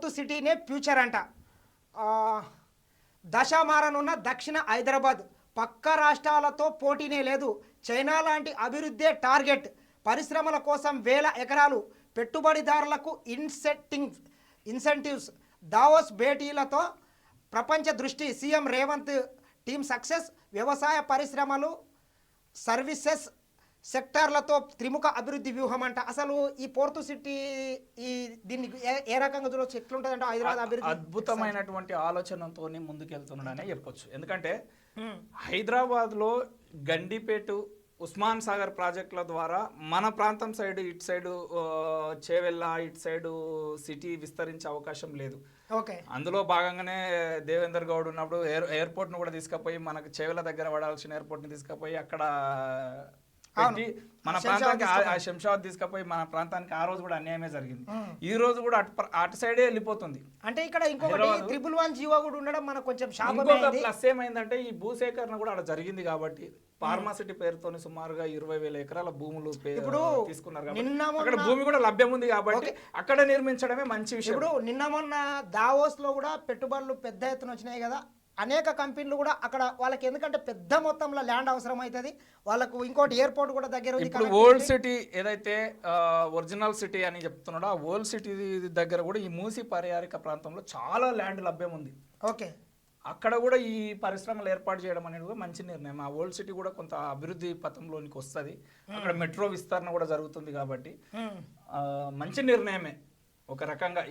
Fourth సిటీనే future అంట. దశమారనున్న దశ మారనున్న దక్షిణ హైదరాబాద్ పక్క రాష్ట్రాలతో పోటీనే లేదు. చైనా లాంటి అభివృద్ధే టార్గెట్. పరిశ్రమల కోసం వేల ఎకరాలు పెట్టుబడిదారులకు ఇన్సెట్టింగ్ ఇన్సెంటివ్స్. దావోస్ భేటీలతో ప్రపంచ దృష్టి. CM Revanth team success. వ్యవసాయ పరిశ్రమలు సర్వీసెస్ సెక్టార్లతో త్రిముఖ అభివృద్ధి వ్యూహం అంట అసలు ఈ పోర్టు సిటీ ఈ దీన్ని ఏ- రకంగా చూడవచ్చు ఎట్లుంటుందంటే హైదరాబాద్ అభివృద్ధి అద్భుతమైనటువంటి ఆలోచనతో ముందుకెళ్తున్నాడనే చెప్పొచ్చు. ఎందుకంటే హైదరాబాద్లో గండిపేట ఉస్మాన్ సాగర్ ప్రాజెక్టుల ద్వారా మన ప్రాంతం సైడ్ ఇటు సైడు చేవెళ్ళ ఇటు సైడు సిటీ విస్తరించే అవకాశం లేదు. ఓకే. అందులో భాగంగానే దేవేందర్ గౌడ్ ఉన్నప్పుడు ఎయిర్ ఎయిర్పోర్ట్ను కూడా తీసుకుపోయి మనకు చేవెళ్ళ దగ్గర పడాల్సిన ఎయిర్పోర్ట్ని తీసుకుపోయి అక్కడ పెట్టి మన ప్రాంతానికి ఆ- శంషాబాద్ తీసుకుపోయి మన ప్రాంతానికి ఆ రోజు కూడా అన్యాయమే జరిగింది. ఈ రోజు కూడా అటు అటు సైడే వెళ్ళిపోతుంది. అంటే ఇక్కడ ఇంకొకటి త్రిపుల్ వన్ జీవో కూడా ఉండడం మనకు కొంచెం ఇంకొక ప్లస్ ఏమైందంటే ఈ భూసేకరణ కూడా అక్కడ జరిగింది కాబట్టి ఫార్మాసిటీ పేరుతోని సుమారుగా ఇరవై వేల ఎకరాల భూములు ఇప్పుడు తీసుకున్నారు అక్కడ భూమి కూడా లభ్యం ఉంది కాబట్టి అక్కడ నిర్మించడమే మంచి విషయం. ఇప్పుడు నిన్న మొన్న దావోస్లో కూడా పెట్టుబడులు పెద్ద ఎత్తున వచ్చినాయి కదా. అనేక కంపెనీలు కూడా అక్కడ వాళ్ళకి ఎందుకంటే పెద్ద మొత్తంలో ల్యాండ్ అవసరం అవుతుంది వాళ్ళకు ఇంకోటి ఎయిర్పోర్ట్ కూడా దగ్గర ఉంది ఇప్పుడు ఓల్డ్ సిటీ ఏదైతే ఒరిజినల్ సిటీ అని చెప్తున్నాడో ఆ ఓల్డ్ సిటీ దగ్గర కూడా ఈ మూసి పర్యారిక ప్రాంతంలో చాలా ల్యాండ్ లభ్యం ఉంది. ఓకే. అక్కడ కూడా ఈ పరిశ్రమలు ఏర్పాటు చేయడం అనేది కూడా మంచి నిర్ణయం. ఆ ఓల్డ్ సిటీ కూడా కొంత అభివృద్ధి పథంలోనికి వస్తుంది. అక్కడ మెట్రో విస్తరణ కూడా జరుగుతుంది కాబట్టి మంచి నిర్ణయమే. ఒక రకంగా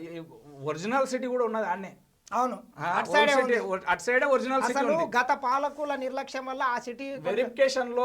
ఒరిజినల్ సిటీ కూడా ఉన్నది ఆడనే అవును. అటు సైడే ఒరిజినల్ గత పాలకుల నిర్లక్ష్యం వల్ల ఆ సిటీ వెరిఫికేషన్లో